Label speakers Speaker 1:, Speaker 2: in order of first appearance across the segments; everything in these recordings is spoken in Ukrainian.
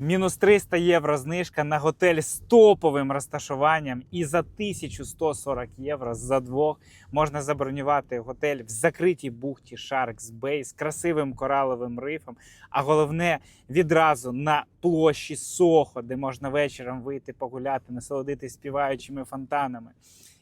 Speaker 1: Мінус 300 євро знижка на готель з топовим розташуванням. І за 1140 євро за двох можна забронювати готель в закритій бухті Sharks Bay з красивим кораловим рифом. А головне відразу на площі Сохо, де можна вечором вийти погуляти, насолодитись співаючими фонтанами.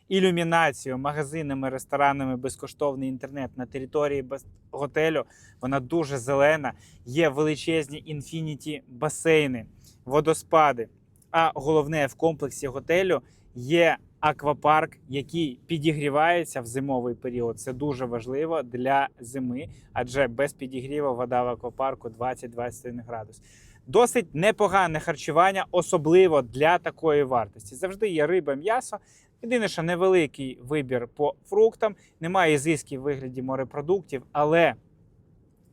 Speaker 1: Ілюмінацією, магазинами, ресторанами, безкоштовний інтернет на території без- готелю. Вона дуже зелена. Є величезні інфініті басейни, водоспади. А головне в комплексі готелю є аквапарк, який підігрівається в зимовий період. Це дуже важливо для зими, адже без підігріву вода в аквапарку 20-21 градус. Досить непогане харчування, особливо для такої вартості. Завжди є риба, м'ясо. Єдине, що невеликий вибір по фруктам, немає зисків в вигляді морепродуктів, але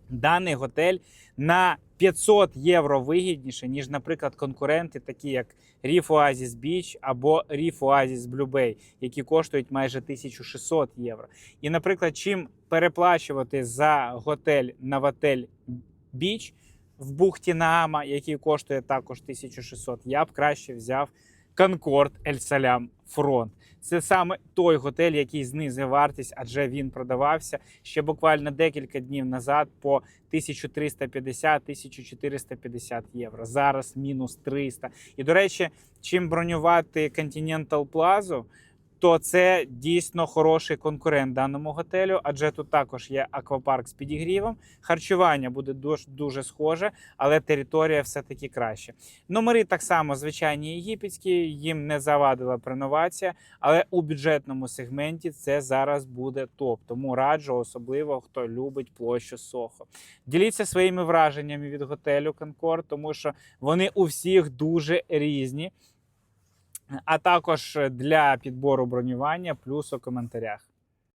Speaker 1: даний готель на 500 євро вигідніше, ніж, наприклад, конкуренти, такі як Reef Oasis Beach або Reef Oasis Blue Bay, які коштують майже 1600 євро. І, наприклад, чим переплачувати за готель на Ватель Біч в бухті Наама, який коштує також 1600, я б краще взяв Конкорд Ель Салям Фронт. Це саме той готель, який знизив вартість, адже він продавався ще буквально декілька днів назад по 1350-1450 євро. Зараз мінус 300. І до речі, чим бронювати Continental Plaza, то це дійсно хороший конкурент даному готелю, адже тут також є аквапарк з підігрівом. Харчування буде дуже, дуже схоже, але територія все-таки краще. Номери так само звичайні єгипетські, їм не завадила преновація, але у бюджетному сегменті це зараз буде топ. Тому раджу, особливо хто любить площу Сохо. Діліться своїми враженнями від готелю Конкорд, тому що вони у всіх дуже різні. А також для підбору бронювання плюс у коментарях.